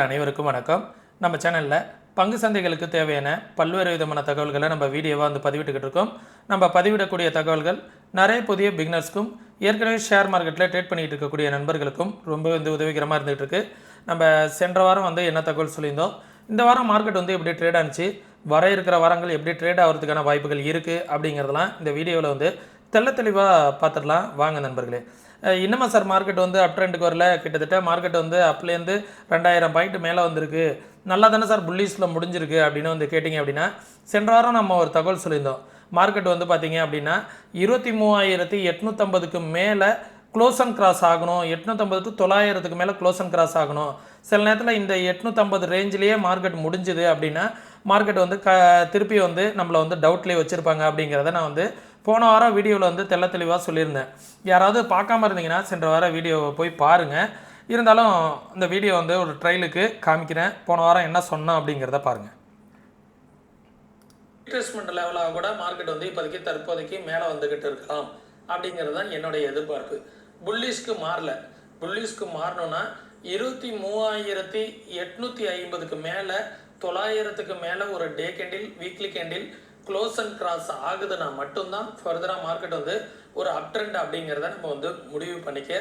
அனைவருக்கும் வணக்கம். நம்ம சேனலில் பங்கு சந்தைகளுக்கு தேவையான பல்வேறு விதமான தகவல்களை நம்ம வீடியோவாக வந்து பதிவிட்டுக்கிட்டு இருக்கோம். நம்ம பதிவிடக்கூடிய தகவல்கள் நிறைய புதிய பிக்னர்ஸ்க்கும் ஏற்கனவே ஷேர் மார்க்கெட்டில் ட்ரேட் பண்ணிகிட்டு இருக்கக்கூடிய நண்பர்களுக்கும் ரொம்ப வந்து உதவிகரமாக இருந்துகிட்டு இருக்கு. நம்ம சென்ற வாரம் வந்து என்ன தகவல் சொல்லியிருந்தோம்? இந்த வாரம் மார்க்கெட் வந்து எப்படி ட்ரேட் ஆனிச்சு? வர இருக்கிற வாரங்கள் எப்படி ட்ரேட் ஆகிறதுக்கான வாய்ப்புகள் இருக்குது அப்படிங்கிறதெல்லாம் இந்த வீடியோவில் வந்து தெள்ள தெளிவாக பார்த்துடலாம் வாங்க நண்பர்களே. இன்னுமா சார் மார்க்கெட் வந்து அப் ட்ரெண்டுக்கு வரல. கிட்டத்தட்ட மார்க்கெட் வந்து அப்லேருந்து ரெண்டாயிரம் பாயிண்ட் மேலே வந்திருக்கு. நல்லா தானே சார் புல்லிஸில் முடிஞ்சிருக்கு அப்படின்னு வந்து கேட்டிங்க அப்படின்னா சென்ற வாரம் நம்ம ஒரு தகவல் சொல்லியிருந்தோம். மார்க்கெட் வந்து பார்த்தீங்க அப்படின்னா இருபத்தி மூவாயிரத்தி எட்நூற்றம்பதுக்கு மேலே க்ளோஸ் அண்ட் கிராஸ் ஆகணும். எட்நூற்றம்பது டு தொள்ளாயிரத்துக்கு மேலே க்ளோஸ் அண்ட் கிராஸ் ஆகணும். சில நேரத்தில் இந்த எட்நூற்றம்பது ரேஞ்சிலேயே மார்க்கெட் முடிஞ்சுது அப்படின்னா மார்க்கெட் வந்து க திருப்பி வந்து நம்மளை வந்து டவுட்லேயே வச்சுருப்பாங்க அப்படிங்கிறத நான் வந்து போன வாரம் வீடியோவில் வந்து தெள்ள தெளிவாக சொல்லியிருந்தேன். யாராவது பார்க்காம இருந்தீங்கன்னா சென்ற வாரம் வீடியோவை போய் பாருங்கள் இருந்தாலும் இந்த வீடியோ வந்து ஒரு ட்ரையலுக்கு காமிக்கிறேன். போன வாரம் என்ன சொன்னோம் அப்படிங்கிறத பாருங்கள் இன்வெஸ்ட்மெண்ட் லெவலாக கூட மார்க்கெட் வந்து இப்போதைக்கு தற்போதைக்கு மேலே வந்துக்கிட்டு இருக்கலாம். அப்படிங்கிறது தான் என்னுடைய எதிர்பார்ப்பு. புல்லிஸ்க்கு மாறல. புல்லிஸ்க்கு மாறணும்னா இருபத்தி மூவாயிரத்தி எட்நூற்றி ஐம்பதுக்கு மேலே தொள்ளாயிரத்துக்கு மேலே ஒரு day candle weekly candle close and cross ஆகுதுன்னா மட்டும்தான் ஃபர்தராக மார்க்கெட் வந்து ஒரு அப் ட்ரெண்ட் அப்படிங்கிறத நம்ம வந்து முடிவு பண்ணிக்க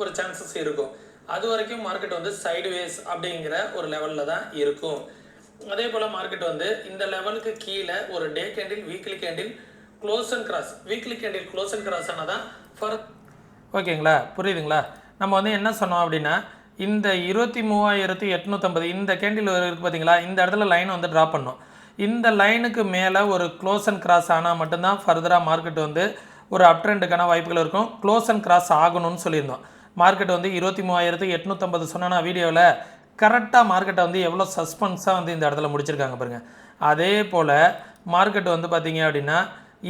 ஒரு சான்சஸ் இருக்கும். அது வரைக்கும் மார்க்கெட் வந்து சைடுவேஸ் அப்படிங்கிற ஒரு லெவலில் தான் இருக்கும். அதே போல் மார்க்கெட் வந்து இந்த லெவலுக்கு கீழே ஒரு day candle weekly candle close and cross weekly candle close and cross ஆனால் ஃபர் ஓகேங்களா? புரியுதுங்களா? நம்ம வந்து என்ன சொன்னோம் அப்படின்னா இந்த இருபத்தி மூவாயிரத்தி எட்நூற்றம்பது இந்த கேண்டில் இருக்குது பார்த்தீங்களா இந்த இடத்துல லைன் வந்து ட்ரா பண்ணோம். இந்த லைனுக்கு மேலே ஒரு க்ளோஸ் அண்ட் கிராஸ் ஆனால் மட்டும்தான் ஃபர்தராக மார்க்கெட் வந்து ஒரு அப் ட்ரெண்டுக்கான வாய்ப்புகள் இருக்கும். க்ளோஸ் அண்ட் கிராஸ் ஆகணும்னு சொல்லியிருந்தோம். மார்க்கெட் வந்து இருபத்தி மூவாயிரத்து எட்நூற்றம்பது சொன்னா வீடியோவில் கரெக்டாக மார்க்கெட்டை வந்து எவ்வளோ சஸ்பென்ஸாக வந்து இந்த இடத்துல முடிச்சிருக்காங்க பாருங்கள் அதே போல் மார்க்கெட் வந்து பார்த்தீங்க அப்படின்னா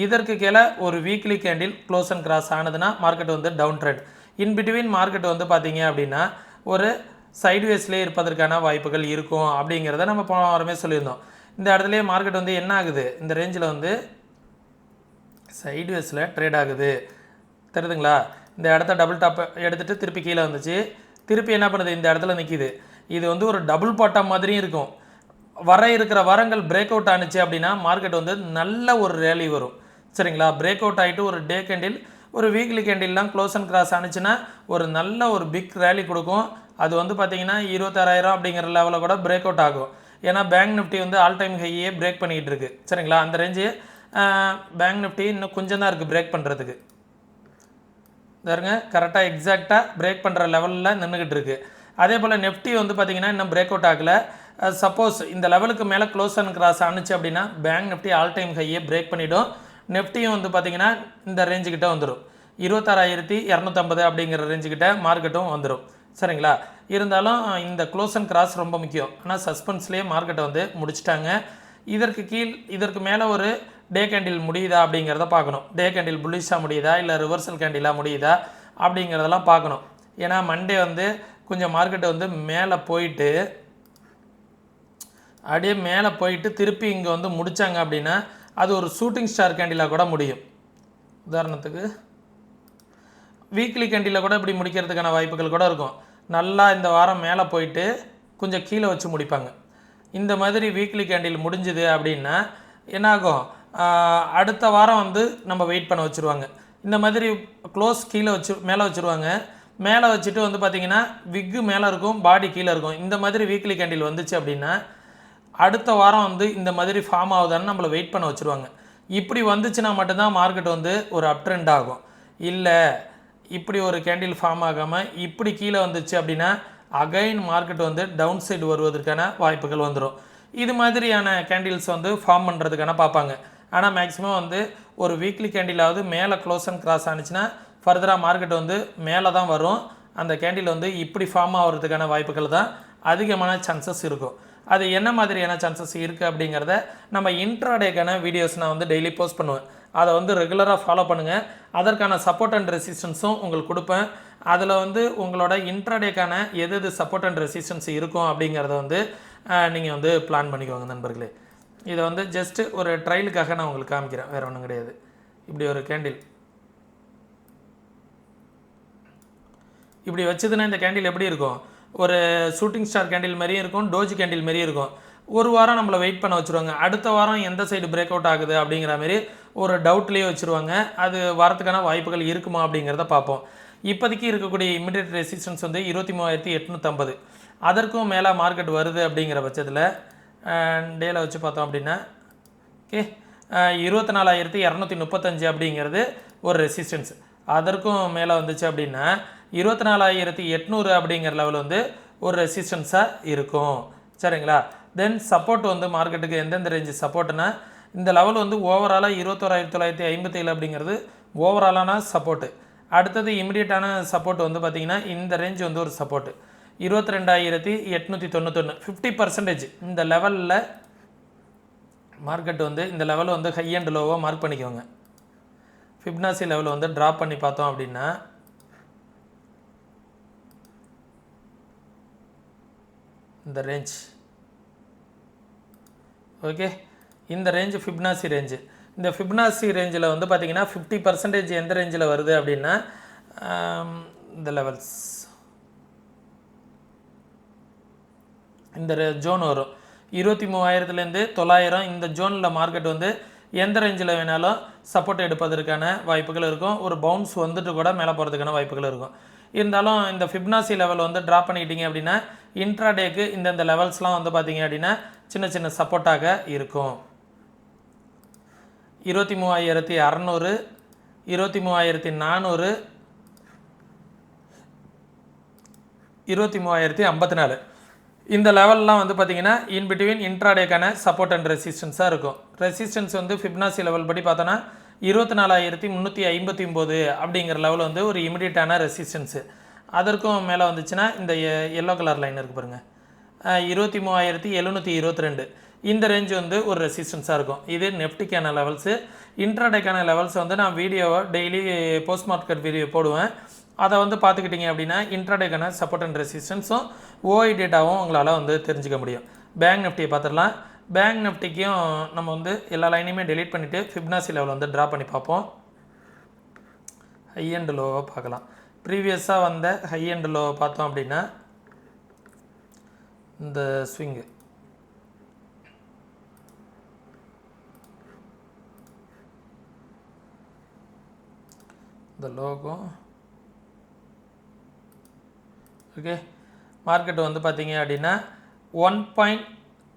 இதற்கு கீழே ஒரு weekly candle close and cross ஆனதுன்னா market வந்து down trend in between market வந்து பார்த்தீங்க அப்படின்னா ஒரு சைட்வேஸ்லேயே இருப்பதற்கான வாய்ப்புகள் இருக்கும் அப்படிங்கிறத நம்ம போன வாரமே சொல்லியிருந்தோம். இந்த இடத்துலையே மார்க்கெட் வந்து என்ன ஆகுது? இந்த ரேஞ்சில் வந்து சைட்வேஸில் ட்ரேட் ஆகுது. தெரியுதுங்களா? இந்த இடத்த டபுள் டாப் எடுத்துகிட்டு திருப்பி கீழே வந்துச்சு. திருப்பி என்ன பண்ணுது? இந்த இடத்துல நிற்கிது இது வந்து ஒரு டபுள் பாட்டா மாதிரியும் இருக்கும். வர இருக்கிற வரங்கள் பிரேக் அவுட் ஆனுச்சு அப்படின்னா மார்க்கெட் வந்து நல்ல ஒரு ரேலி வரும். சரிங்களா? பிரேக் அவுட் ஆகிட்டு ஒரு டே கேண்டில் ஒரு வீக்லி கேண்டில்லாம் க்ளோஸ் அண்ட் கிராஸ் ஆனிச்சுன்னா ஒரு நல்ல ஒரு பிக் ரேலி கொடுக்கும். அது வந்து பார்த்திங்கன்னா இருபத்தாறாயிரம் அப்படிங்கிற லெவலில் கூட பிரேக் அவுட் ஆகும். ஏன்னா பேங்க் நிஃப்டி வந்து ஆல் டைம் ஹையே பிரேக் பண்ணிக்கிட்டு இருக்குது சரிங்களா? அந்த ரேஞ்சு பேங்க் நிஃப்டி இன்னும் கொஞ்சம் தான் இருக்குது பிரேக் பண்ணுறதுக்கு பாருங்க கரெக்டாக எக்ஸாக்டாக பிரேக் பண்ணுற லெவலில் நின்றுக்கிட்டு இருக்கு. அதே போல் நெஃப்டி வந்து பார்த்தீங்கன்னா இன்னும் பிரேக் அவுட் ஆகலை. சப்போஸ் இந்த லெவலுக்கு மேலே க்ளோஸ் அண்ட் கிராஸ் ஆணுச்சு அப்படின்னா பேங்க் நிஃப்டி ஆல் டைம் ஹையே பிரேக் பண்ணிவிடும் நெஃப்டியும் வந்து பார்த்தீங்கன்னா இந்த ரேஞ்சுக்கிட்ட வந்துடும் இருபத்தாறாயிரத்தி இரநூத்தம்பது அப்படிங்கிற ரேஞ்சுக்கிட்ட மார்க்கெட்டும் வந்துடும் சரிங்களா? இருந்தாலும் இந்த க்ளோஸ் அண்ட் கிராஸ் ரொம்ப முக்கியம். ஆனால் சஸ்பென்ஸ்லேயே மார்க்கெட்டை வந்து முடிச்சிட்டாங்க. இதற்கு கீழ் இதற்கு மேலே ஒரு டே கேண்டில் முடியுதா அப்படிங்கிறத பார்க்கணும். டே கேண்டில் புல்லிஷாக முடியுதா? இல்லை ரிவர்சல் கேண்டிலாக முடியுதா? அப்படிங்கிறதெல்லாம் பார்க்கணும். ஏன்னா மண்டே வந்து கொஞ்சம் மார்க்கெட்டை வந்து மேலே போயிட்டு அப்படியே மேலே போயிட்டு திருப்பி இங்கே வந்து முடித்தாங்க அப்படின்னா அது ஒரு ஷூட்டிங் ஸ்டார் கேண்டிலாக கூட முடியும். உதாரணத்துக்கு வீக்லி கண்டியில் கூட இப்படி முடிக்கிறதுக்கான வாய்ப்புகள் கூட இருக்கும். நல்லா இந்த வாரம் மேலே போயிட்டு கொஞ்சம் கீழே வச்சு முடிப்பாங்க. இந்த மாதிரி வீக்லி கேண்டில் முடிஞ்சுது அப்படின்னா என்னாகும்? அடுத்த வாரம் வந்து நம்ம வெயிட் பண்ண வச்சுருவாங்க. இந்த மாதிரி க்ளோஸ் கீழே வச்சு மேலே வச்சுருவாங்க. மேலே வச்சுட்டு வந்து பார்த்திங்கன்னா விக்கு மேலே இருக்கும் பாடி கீழே இருக்கும். இந்த மாதிரி வீக்லி கேண்டில் வந்துச்சு அப்படின்னா அடுத்த வாரம் வந்து இந்த மாதிரி ஃபார்ம் ஆகுதான்னு நம்மளை வெயிட் பண்ண வச்சுருவாங்க. இப்படி வந்துச்சுன்னா மட்டும்தான் மார்க்கெட் வந்து ஒரு அப் ட்ரெண்ட் ஆகும். இல்லை இப்படி ஒரு கேண்டில் ஃபார்ம் ஆகாமல் இப்படி கீழே வந்துச்சு அப்படின்னா அகைன் மார்க்கெட் வந்து டவுன் சைடு வருவதற்கான வாய்ப்புகள் வந்துடும் இது மாதிரியான கேண்டில்ஸ் வந்து ஃபார்ம் பண்ணுறதுக்கான பார்ப்பாங்க. ஆனால் மேக்ஸிமம் வந்து ஒரு வீக்லி கேண்டிலாவது மேலே க்ளோஸ் அண்ட் கிராஸ் ஆனிச்சுன்னா ஃபர்தராக மார்க்கெட் வந்து மேலே தான் வரும். அந்த கேண்டில் வந்து இப்படி ஃபார்ம் ஆகிறதுக்கான வாய்ப்புகள் தான் அதிகமான சான்சஸ் இருக்கும். அது என்ன மாதிரியான சான்சஸ் இருக்குது அப்படிங்கிறத நம்ம இன்ட்ராடேக்கான வீடியோஸ் நான் வந்து டெய்லி போஸ்ட் பண்ணுவேன். அதை வந்து ரெகுலராக ஃபாலோ பண்ணுங்கள் அதற்கான சப்போர்ட் அண்ட் ரெசிஸ்டன்ஸும் உங்களுக்கு கொடுப்பேன். அதில் வந்து உங்களோட இன்ட்ராடேக்கான எது எது சப்போர்ட் அண்ட் ரெசிஸ்டன்ஸ் இருக்கும் அப்படிங்கிறத வந்து நீங்கள் வந்து பிளான் பண்ணிக்கோங்க நண்பர்களே. இதை வந்து ஜஸ்ட்டு ஒரு ட்ரையலுக்காக நான் உங்களுக்கு காமிக்கிறேன். வேறு ஒன்றும் கிடையாது. இப்படி ஒரு கேண்டில் இப்படி வச்சதுன்னா இந்த கேண்டில் எப்படி இருக்கும்? ஒரு ஷூட்டிங் ஸ்டார் கேண்டில் மாதிரியும் இருக்கும் டோஜி கேண்டில் மாதிரியும் இருக்கும். ஒரு வாரம் நம்மளை வெயிட் பண்ண வச்சுருவாங்க. அடுத்த வாரம் எந்த சைடு பிரேக் அவுட் ஆகுது அப்படிங்கிற மாதிரி ஒரு டவுட்லேயே வச்சுருவாங்க. அது வரத்துக்கான வாய்ப்புகள் இருக்குமா அப்படிங்கிறத பார்ப்போம். இப்போதைக்கு இருக்கக்கூடிய இமிடியட் ரெசிஸ்டன்ஸ் வந்து இருபத்தி மூவாயிரத்தி எட்நூற்றம்பது அதற்கும் மேலே மார்க்கெட் வருது அப்படிங்கிற பட்சத்தில் டேல வச்சு பார்த்தோம் அப்படின்னா ஓகே இருபத்தி நாலாயிரத்தி இரநூத்தி முப்பத்தஞ்சு அப்படிங்கிறது ஒரு ரெசிஸ்டன்ஸ் அதற்கும் மேலே வந்துச்சு அப்படின்னா இருபத்தி நாலாயிரத்தி எட்நூறு அப்படிங்கிற லெவல் வந்து ஒரு ரெசிஸ்டன்ஸாக இருக்கும். சரிங்களா? தென் சப்போர்ட் வந்து மார்க்கெட்டுக்கு எந்தெந்த ரேஞ்சு சப்போர்ட்னா இந்த லெவல் வந்து ஓவராலாக இருபத்தோராயிரத்தி தொள்ளாயிரத்தி ஐம்பத்தேழு அப்படிங்கிறது ஓவராலான சப்போர்ட்டு அடுத்தது இமிடியட்டான சப்போர்ட் வந்து பார்த்திங்கன்னா இந்த ரேஞ்ச் வந்து ஒரு சப்போர்ட்டு இருபத்தி ரெண்டாயிரத்தி எட்நூற்றி தொண்ணூத்தொன்று ஃபிஃப்டி பர்சன்டேஜ் இந்த லெவலில் மார்க்கெட் வந்து இந்த லெவல் வந்து ஹை அண்ட் லோவாக மார்க் பண்ணிக்கோங்க. ஃபிப்னாசி லெவல் வந்து ட்ராப் பண்ணி பார்த்தோம் அப்படின்னா இந்த ரேஞ்ச் ஓகே இந்த ரேஞ்சு ஃபிப்னாசி ரேஞ்சு இந்த ஃபிப்னாசி ரேஞ்சில் வந்து பார்த்தீங்கன்னா ஃபிஃப்டி பர்சன்டேஜ் எந்த ரேஞ்சில் வருது அப்படின்னா இந்த லெவல்ஸ் இந்த ஜோன் வரும். இருபத்தி மூவாயிரத்துலேருந்து தொள்ளாயிரம் இந்த ஜோனில் மார்க்கெட் வந்து எந்த ரேஞ்சில் வேணாலும் சப்போர்ட் எடுப்பதற்கான வாய்ப்புகள் இருக்கும். ஒரு பவுன்ஸ் வந்துட்டு கூட மேலே போகிறதுக்கான வாய்ப்புகள் இருக்கும். இருந்தாலும் இந்த ஃபிப்னாசி லெவல் வந்து ட்ராப் பண்ணிக்கிட்டீங்க அப்படின்னா இன்ட்ராடேக்கு இந்தந்த லெவல்ஸ்லாம் வந்து பார்த்தீங்க அப்படின்னா சின்ன சின்ன சப்போர்ட்டாக இருக்கும். இருபத்தி மூவாயிரத்தி அறநூறு இருபத்தி மூவாயிரத்தி நானூறு இருபத்தி மூவாயிரத்தி ஐம்பத்தி நாலு. இந்த லெவல்லாம் வந்து பார்த்தீங்கன்னா இன் பிட்வீன் இன்ட்ராடேக்கான சப்போர்ட் அண்ட் ரெசிஸ்டன்ஸாக இருக்கும். ரெசிஸ்டன்ஸ் வந்து ஃபிப்னாசி லெவல் படி பார்த்தோன்னா இருபத்தி நாலாயிரத்தி முந்நூற்றி ஐம்பத்தி ஒம்பது அப்படிங்கிற லெவல் வந்து ஒரு இமிடியட்டான ரெசிஸ்டன்ஸு அதற்கும் மேலே வந்துச்சுன்னா இந்த எல்லோ கலர் லைன் இருக்கு பாருங்கள் இருபத்தி மூவாயிரத்தி எழுநூற்றி இருபத்தி ரெண்டு. இந்த ரேஞ்ச் வந்து ஒரு ரெசிஸ்டன்ஸாக இருக்கும். இது நெஃப்டிக்கான லெவல்ஸு இன்ட்ராடேக்கான லெவல்ஸ் வந்து நான் வீடியோவை டெய்லி போஸ்ட் மார்க்கெட் வீடியோ போடுவேன். அதை வந்து பார்த்துக்கிட்டிங்க அப்படின்னா இன்ட்ராடேக்கான சப்போர்ட் அண்ட் ரெசிஸ்டன்ஸும் ஓஐ டேட்டாவும் உங்களால் வந்து தெரிஞ்சுக்க முடியும். பேங்க் நிஃப்டியை பார்த்துடலாம். பேங்க் நிஃப்டிக்கும் நம்ம வந்து எல்லா லைனையுமே டெலீட் பண்ணிவிட்டு ஃபிப்னாசி லெவல் வந்து ட்ரா பண்ணி பார்ப்போம். ஹை அண்ட் லோவை பார்க்கலாம். ப்ரீவியஸாக வந்த ஹை அண்ட் லோவை பார்த்தோம் அப்படின்னா இந்த ஸ்விங்கு இந்த logo. ஓகே மார்க்கெட் வந்து பார்த்தீங்க அப்படின்னா ஒன் பாயிண்ட்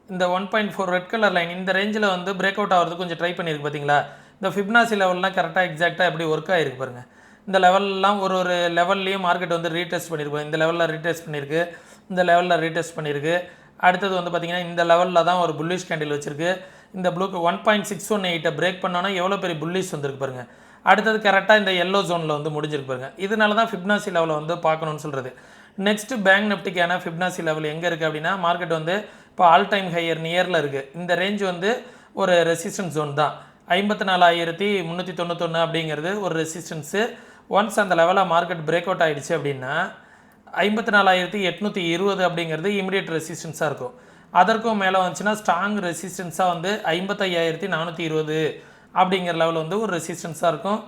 இந்த one point four red colour line இந்த ரேஞ்சில் வந்து பிரேக் அவுட் ஆகிறது கொஞ்சம் ட்ரை பண்ணியிருக்கு பார்த்தீங்களா? இந்த ஃபிப்னாசி லெவல்லாம் கரெக்டாக எக்ஸாக்டாக எப்படி ஒர்க் ஆகிருக்கு பாருங்கள் இந்த லெவல்லாம் ஒரு ஒரு லெவல்லையும் மார்க்கெட் வந்து ரீடெஸ்ட் பண்ணியிருக்கோம் இந்த லெவலில் ரீடெஸ்ட் பண்ணியிருக்கு. இந்த லெவலில் ரீடெஸ்ட் பண்ணியிருக்கு. அடுத்தது வந்து பார்த்திங்கன்னா இந்த லெவலில் தான் ஒரு புல்லிஷ் கேண்டில் வச்சிருக்கு. இந்த ப்ளூக்கு ஒன் பாயிண்ட் சிக்ஸ் ஒன் எயிட்டை பிரேக் பண்ணோன்னா எவ்வளோ பெரிய புல்லிஷ் வந்திருக்கு பாருங்கள் அடுத்தது கரெக்டாக இந்த எல்லோ ஜோனில் வந்து முடிஞ்சிருக்கு பாருங்க. இதனால தான் ஃபிப்னாசி லெவலை வந்து பார்க்கணும்னு சொல்கிறது நெக்ஸ்ட்டு பேங்க் நிஃப்டிக்கான ஃபிப்னாசி லெவல் எங்கே இருக்குது அப்படின்னா மார்க்கெட் வந்து இப்போ ஆல் டைம் ஹையர் நியரில் இருக்குது இந்த ரேஞ்ச் வந்து ஒரு ரெசிஸ்டன்ஸ் ஜோன் தான். ஐம்பத்தி நாலாயிரத்தி முந்நூற்றி தொண்ணூத்தொன்று அப்படிங்கிறது ஒரு ரெசிஸ்டன்ஸு ஒன்ஸ் அந்த லெவலாக மார்க்கெட் பிரேக் அவுட் ஆகிடுச்சு அப்படின்னா ஐம்பத்தி நாலாயிரத்தி எட்நூற்றி இருபது அப்படிங்கிறது இமிடியட் ரெசிஸ்டன்ஸாக இருக்கும். அதற்கும் மேலே வந்துச்சுன்னா ஸ்ட்ராங் ரெசிஸ்டன்ஸாக வந்து ஐம்பத்தையாயிரத்தி நானூற்றி இருபது. அப்படிங்கிற லெவல் வந்து ஒரு ரெசிஸ்டன்ஸாக இருக்கும்.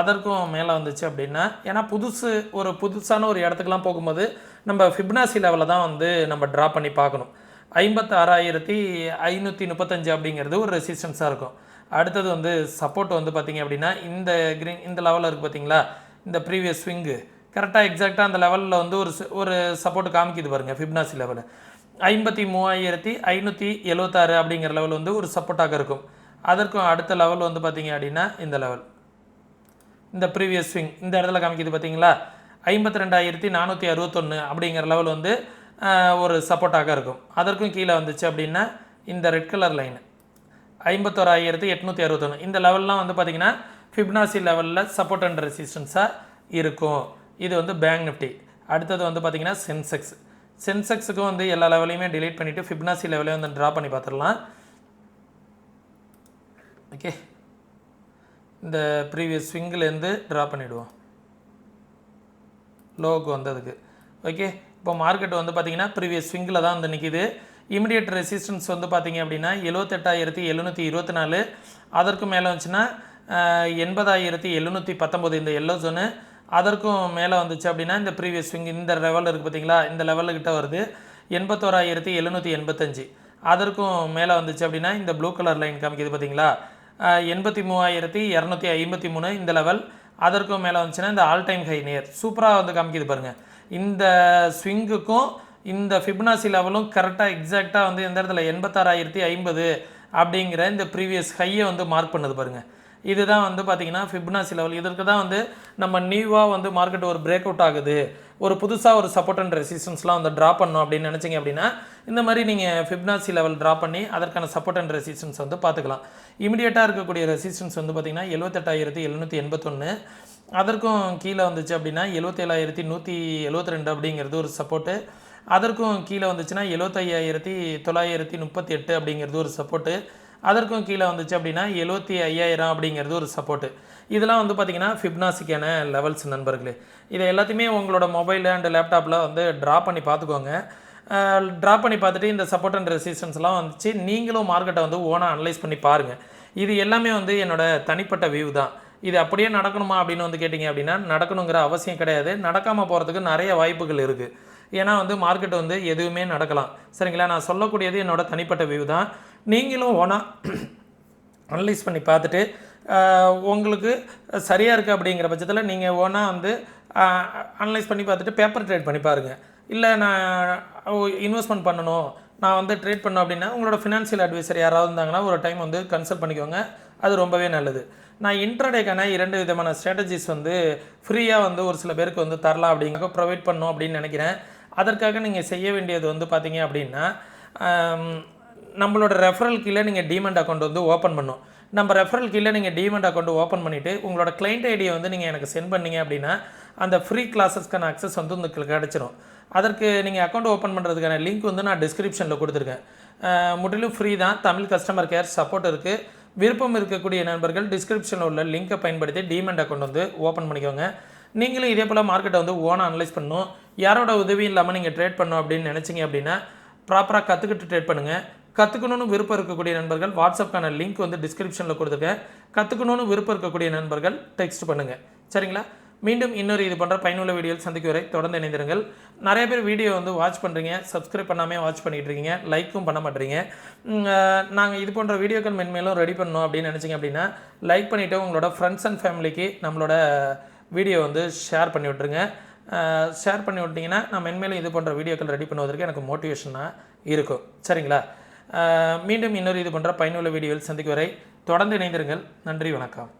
அதற்கும் மேலே வந்துச்சு அப்படின்னா ஏன்னா புதுசு ஒரு புதுசான ஒரு இடத்துக்குலாம் போகும்போது நம்ம ஃபிப்னாசி லெவலில் தான் வந்து நம்ம ட்ரா பண்ணி பார்க்கணும். ஐம்பத்தாறாயிரத்தி ஐநூற்றி முப்பத்தஞ்சு அப்படிங்கிறது ஒரு ரெசிஸ்டன்ஸாக இருக்கும். அடுத்தது வந்து சப்போர்ட் வந்து பார்த்திங்க அப்படின்னா இந்த க்ரீன் இந்த லெவலில் இருக்குது பார்த்தீங்களா? இந்த ப்ரீவியஸ் ஸ்விங்கு கரெக்டாக எக்ஸாக்டாக அந்த லெவலில் வந்து ஒரு ஒரு சப்போர்ட் காமிக்குது பாருங்கள் ஃபிப்னாசி லெவலு ஐம்பத்தி மூவாயிரத்தி ஐநூற்றி எழுவத்தாறு அப்படிங்கிற லெவல் வந்து ஒரு சப்போர்ட்டாக இருக்கும். அதற்கும் அடுத்த லெவல் வந்து பார்த்தீங்க அப்படின்னா இந்த லெவல் இந்த ப்ரீவியஸ் ஸ்விங் இந்த இடத்துல காமிக்குது பார்த்தீங்களா? ஐம்பத்தி ரெண்டாயிரத்தி நானூற்றி அறுபத்தொன்று அப்படிங்கிற லெவல் வந்து ஒரு சப்போர்ட்டாக இருக்கும். அதற்கும் கீழே வந்துச்சு அப்படின்னா இந்த ரெட் கலர் லைனு ஐம்பத்தோராயிரத்தி எட்நூற்றி அறுபத்தொன்று இந்த லெவல்லாம் வந்து பார்த்தீங்கன்னா ஃபிப்னாசி லெவலில் சப்போர்ட் அண்ட் ரெசிஸ்டன்ஸாக இருக்கும். இது வந்து பேங்க் நிஃப்டி அடுத்தது வந்து பார்த்திங்கன்னா சென்செக்ஸ் சென்செக்ஸுக்கும் வந்து எல்லா லெவலையுமே டிலீட் பண்ணிவிட்டு ஃபிப்னாசி லெவலையும் வந்து ட்ரா பண்ணி பார்த்துடலாம். ஓகே. இந்த ப்ரீவியஸ் ஸ்விங்கிலேருந்து ட்ரா பண்ணிவிடுவோம் லோவுக்கு வந்ததுக்கு. ஓகே. இப்போ மார்க்கெட் வந்து பார்த்தீங்கன்னா ப்ரீவியஸ் ஸ்விங்கில் தான் வந்து நிற்கிது இமிடியட் ரெசிஸ்டன்ஸ் வந்து பார்த்தீங்க அப்படின்னா எழுவத்தெட்டாயிரத்தி எழுநூற்றி இருபத்தி நாலு. அதற்கு மேலே வந்துச்சுன்னா எண்பதாயிரத்தி எழுநூற்றி பத்தொம்போது இந்த எல்லோ ஜோனு அதற்கும் மேலே வந்துச்சு அப்படின்னா இந்த ப்ரீவியஸ் ஸ்விங் இந்த லெவல் இருக்குது பார்த்தீங்களா இந்த லெவலுக்கிட்ட வருது. எண்பத்தோராயிரத்தி எழுநூற்றி எண்பத்தஞ்சு. அதற்கும் மேலே வந்துச்சு அப்படின்னா இந்த ப்ளூ கலர் லைன் காமிக்குது பார்த்தீங்களா எண்பத்தி மூவாயிரத்தி இரநூத்தி ஐம்பத்தி மூணு இந்த லெவல் அதற்கும் மேலே வந்துச்சுன்னா இந்த ஆல் டைம் ஹை நியர் சூப்பராக வந்து காமிக்குது பாருங்கள் இந்த ஸ்விங்குக்கும் இந்த ஃபிப்னாசி லெவலும் கரெக்டாக எக்ஸாக்டாக வந்து எந்த இடத்துல? எண்பத்தாறாயிரத்தி ஐம்பது அப்படிங்கிற இந்த ப்ரீவியஸ் ஹையை வந்து மார்க் பண்ணுது பாருங்கள் இதுதான் வந்து பார்த்தீங்கன்னா ஃபிப்னாசி லெவல் இதற்கு தான் வந்து நம்ம நியூவாக வந்து மார்க்கெட் ஒரு பிரேக் அவுட் ஆகுது. ஒரு புதுசாக ஒரு சப்போர்ட் அண்ட் ரெசிஸ்டன்ஸ்லாம் வந்து ட்ரா பண்ணணும் அப்படின்னு நினச்சிங்க அப்படின்னா இந்த மாதிரி நீங்கள் ஃபிப்னாசி லெவல் ட்ரா பண்ணி அதற்கான சப்போர்ட் அண்ட் ரெசிஸ்டன்ஸ் வந்து பார்த்துக்கலாம். இமீடியட்டாக இருக்கக்கூடிய ரெசிஸ்டன்ஸ் வந்து பார்த்தீங்கன்னா எழுபத்தெட்டாயிரத்தி எழுநூற்றி எண்பத்தொன்று அதற்கும் கீழே வந்துச்சு அப்படின்னா எழுபத்தேழாயிரத்தி நூற்றி எழுபத்தி ரெண்டு அப்படிங்கிறது ஒரு சப்போர்ட்டு அதற்கும் கீழே வந்துச்சுன்னா எழுபத்தையாயிரத்தி தொள்ளாயிரத்தி முப்பத்தி எட்டு அப்படிங்கிறது ஒரு சப்போர்ட்டு அதற்கும் கீழே வந்துச்சு அப்படின்னா எழுபத்தி ஐயாயிரம் அப்படிங்கிறது ஒரு சப்போர்ட்டு இதெல்லாம் வந்து பார்த்திங்கன்னா ஃபிப்னாசிக்கான லெவல்ஸ் நண்பர்களே. இதை எல்லாத்தையுமே உங்களோட மொபைல் அண்ட் லேப்டாப்பில் வந்து ட்ரா பண்ணி பார்த்துக்கோங்க. ட்ரா பண்ணி பார்த்துட்டு இந்த சப்போர்ட் அண்ட் ரெசிஸ்டன்ஸ்லாம் வந்துச்சு. நீங்களும் மார்க்கெட்டை வந்து ஓனாக அனலைஸ் பண்ணி பாருங்கள் இது எல்லாமே வந்து என்னோடய தனிப்பட்ட வியூ தான். இது அப்படியே நடக்கணுமா அப்படின்னு வந்து கேட்டிங்க அப்படின்னா நடக்கணுங்கிற அவசியம் கிடையாது. நடக்காமல் போகிறதுக்கு நிறைய வாய்ப்புகள் இருக்குது ஏன்னா வந்து மார்க்கெட் வந்து எதுவுமே நடக்கலாம். சரிங்களா? நான் சொல்லக்கூடியது என்னோடய தனிப்பட்ட வியூ தான். நீங்களும் ஓனாக அனலைஸ் பண்ணி பார்த்துட்டு உங்களுக்கு சரியாக இருக்குது அப்படிங்கிற பட்சத்தில் நீங்கள் ஓனாக வந்து அனலைஸ் பண்ணி பார்த்துட்டு பேப்பர் ட்ரேட் பண்ணி பாருங்கள் இல்லை நான் இன்வெஸ்ட்மெண்ட் பண்ணணும் நான் வந்து ட்ரேட் பண்ணோம் அப்படின்னா உங்களோட ஃபினான்ஷியல் அட்வைசர் யாராவது இருந்தாங்கன்னா ஒரு டைம் வந்து கன்சல்ட் பண்ணிக்கோங்க. அது ரொம்பவே நல்லது. நான் இன்ட்ரடேக்கான இரண்டு விதமான ஸ்ட்ராட்டஜிஸ் வந்து ஃப்ரீயாக வந்து ஒரு சில பேருக்கு வந்து தரலாம் அப்படிங்க ப்ரொவைட் பண்ணோம் அப்படின்னு நினைக்கிறேன். அதற்காக நீங்கள் செய்ய வேண்டியது வந்து பார்த்தீங்க அப்படின்னா நம்மளோட ரெஃபரல் கீழே நீங்கள் டீமெண்ட் அக்கௌண்ட் வந்து ஓப்பன் பண்ணும். நம்ம ரெஃபரல் கீழே நீங்கள் டீமெண்ட் அக்கௌண்ட் ஓப்பன் பண்ணிவிட்டு உங்களோட கிளைண்ட் ஐடியை வந்து நீங்கள் எனக்கு சென்ட் பண்ணீங்க அப்படின்னா அந்த ஃப்ரீ கிளாஸஸ்க்கான அக்சஸ் வந்து உங்களுக்கு கிடச்சிரும். அதற்கு நீங்கள் அக்கௌண்ட் ஓப்பன் பண்ணுறதுக்கான லிங்க் வந்து நான் டிஸ்கிரிப்ஷனில் கொடுத்துருக்கேன். முற்றிலும் ஃப்ரீ தான். தமிழ் கஸ்டமர் கேர் சப்போர்ட் இருக்குது விருப்பம் இருக்கக்கூடிய நண்பர்கள் டிஸ்கிரிப்ஷனில் உள்ள லிங்கை பயன்படுத்தி டீமெண்ட் அக்கௌண்ட் வந்து ஓப்பன் பண்ணிக்கோங்க. நீங்களும் இதே போல் மார்க்கெட்டை வந்து ஓனாக அனலைஸ் பண்ணணும். யாரோட உதவியும் இல்லாமல் நீங்கள் ட்ரேட் பண்ணணும் அப்படின்னு நினச்சிங்க அப்படின்னா ப்ராப்பராக கற்றுக்கிட்டு ட்ரேட் பண்ணுங்கள் கற்றுக்கணும்னு விருப்பம் இருக்கக்கூடிய நண்பர்கள் வாட்ஸ்அப்க்கான லிங்க் வந்து டிஸ்கிரிப்ஷனில் கொடுத்துருக்கேன். கற்றுக்கணும்னு விருப்பம் இருக்கக்கூடிய நண்பர்கள் டெக்ஸ்ட் பண்ணுங்கள் சரிங்களா? மீண்டும் இன்னொரு இது போன்ற பயனுள்ள வீடியோவில் சந்திக்க வரை தொடர்ந்து இணைந்திருங்கள். நிறைய பேர் வீடியோ வந்து வாட்ச் பண்ணுறீங்க சப்ஸ்கிரைப் பண்ணாமே வாட்ச் பண்ணிகிட்டு இருக்கீங்க லைக்கும் பண்ண மாட்டேறீங்க நாங்கள் இது போன்ற வீடியோக்கள் மென்மேலும் ரெடி பண்ணணும் அப்படின்னு நினச்சிங்க அப்படின்னா லைக் பண்ணிவிட்டு உங்களோட ஃப்ரெண்ட்ஸ் அண்ட் ஃபேமிலிக்கு நம்மளோட வீடியோ வந்து ஷேர் பண்ணி விட்ருங்க ஷேர் பண்ணி விட்டிங்கன்னா நான் மென்மேலும் இது போன்ற வீடியோக்கள் ரெடி பண்ணுவதற்கு எனக்கு மோட்டிவேஷனாக இருக்கும். சரிங்களா? மீண்டும் இன்னொரு இது போன்ற பயனுள்ள வீடியோவில் சந்திக்கும் வரை தொடர்ந்து இணைந்திருங்கள். நன்றி வணக்கம்.